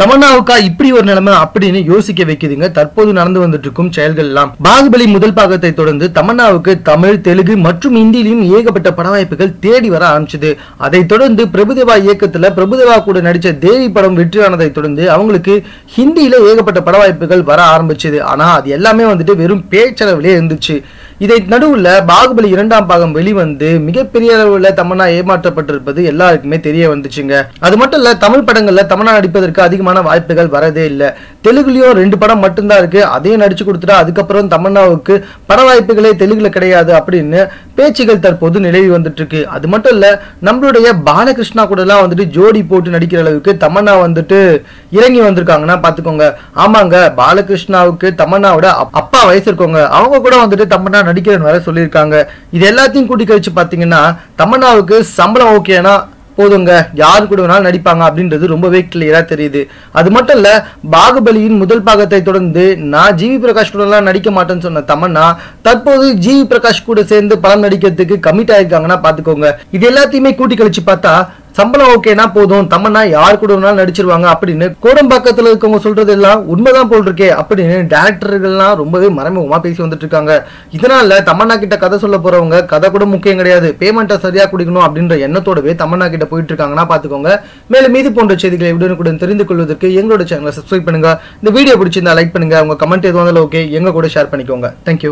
தமன்னாவுக்கா இப்படி ஒரு நிலைமை அப்படின்னு யோசிக்க வைக்குதுங்க. தற்போது நடந்து வந்துட்டு இருக்கும் செயல்கள் எல்லாம் பாகுபலி முதல் பாகத்தை தொடர்ந்து தமன்னாவுக்கு தமிழ் தெலுங்கு மற்றும் இந்தியிலும் ஏகப்பட்ட பட வாய்ப்புகள் தேடி வர ஆரம்பிச்சது. அதைத் தொடர்ந்து பிரபுதேவா இயக்கத்துல பிரபுதேவா கூட நடிச்ச தேவி படம் வெற்றியானதை தொடர்ந்து அவங்களுக்கு ஹிந்தியில ஏகப்பட்ட பட வாய்ப்புகள் வர ஆரம்பிச்சது. ஆனா அது எல்லாமே வந்துட்டு வெறும் பேச்சளவிலே இருந்துச்சு. இதை நடுவுல பாகுபலி இரண்டாம் பாகம் வெளிவந்து மிகப்பெரிய அளவுல தமன்னா ஏமாற்றப்பட்டிருப்பது எல்லாருக்குமே தெரிய வந்துச்சுங்க. அது மட்டும் இல்ல தமிழ் படங்கள்ல தமன்னா நடிப்பதற்கு அதிகமாக அதிகமான வாய்ப்புகள் வரதே இல்லை. தெலுங்குலயும் ரெண்டு படம் மட்டும்தான் இருக்கு. அதையும் நடிச்சு கொடுத்துட்டா அதுக்கப்புறம் தமன்னாவுக்கு பட வாய்ப்புகளே தெலுங்குல கிடையாது அப்படின்னு பேச்சுகள் தற்போது நிலவி வந்துட்டு இருக்கு அது மட்டும் இல்ல நம்மளுடைய பாலகிருஷ்ணா கூட எல்லாம் வந்துட்டு ஜோடி போட்டு நடிக்கிற அளவுக்கு தமன்னா வந்துட்டு இறங்கி வந்திருக்காங்கன்னா பாத்துக்கோங்க. ஆமாங்க பாலகிருஷ்ணாவுக்கு தமன்னாவோட அப்பா வயசு இருக்கவங்க அவங்க கூட வந்துட்டு தமன்னா நடிக்கிறேன்னு வேற சொல்லியிருக்காங்க. இது எல்லாத்தையும் கூட்டி கழிச்சு பாத்தீங்கன்னா தமன்னாவுக்கு சம்பளம் ஓகேனா போதுங்க யார் கூட வேணாலும் நடிப்பாங்க அப்படின்றது ரொம்பவே கிளியரா தெரியுது. அது மட்டும் இல்ல பாகுபலியின் முதல் பாகத்தை தொடர்ந்து நான் ஜிவி பிரகாஷ் கூட எல்லாம் நடிக்க மாட்டேன்னு சொன்ன தமன்னா தற்போது ஜிவி பிரகாஷ் கூட சேர்ந்து படம் நடிக்கிறதுக்கு கமிட் ஆயிருக்காங்கன்னா பாத்துக்கோங்க. இது எல்லாத்தையுமே கூட்டி கழிச்சு பார்த்தா சம்பளம் ஓகேனா போதும் தமன்னா யார் கூட வேணாலும் நடிச்சிருவாங்க அப்படின்னு கோடம்பாக்கத்துல இருக்கவங்க சொல்றது எல்லாம் உண்மைதான் போல் இருக்கே அப்படின்னு டேரக்டர்கள்லாம் ரொம்பவே மறைமுகமா பேசி வந்துட்டு இருக்காங்க இதனால தமன்னா கிட்ட கதை சொல்ல போறவங்க கதை கூட முக்கியம் கிடையாது. பேமெண்ட்டை சரியா குடிக்கணும் அப்படின்ற எண்ணத்தோடவே தமன்னா கிட்ட போயிட்டு இருக்காங்கன்னா பாத்துக்கோங்க. மேலும் மீதி போன்ற செய்திகளை உடனுக்குடன் தெரிந்து கொள்வதற்கு எங்களோட சேனலை சப்ஸ்கிரைப் பண்ணுங்க. இந்த வீடியோ பிடிச்சிருந்தா லைக் பண்ணுங்க. உங்க கமெண்ட் எதுவும் ஓகே எங்க கூட ஷேர் பண்ணிக்கோங்க. தேங்க்யூ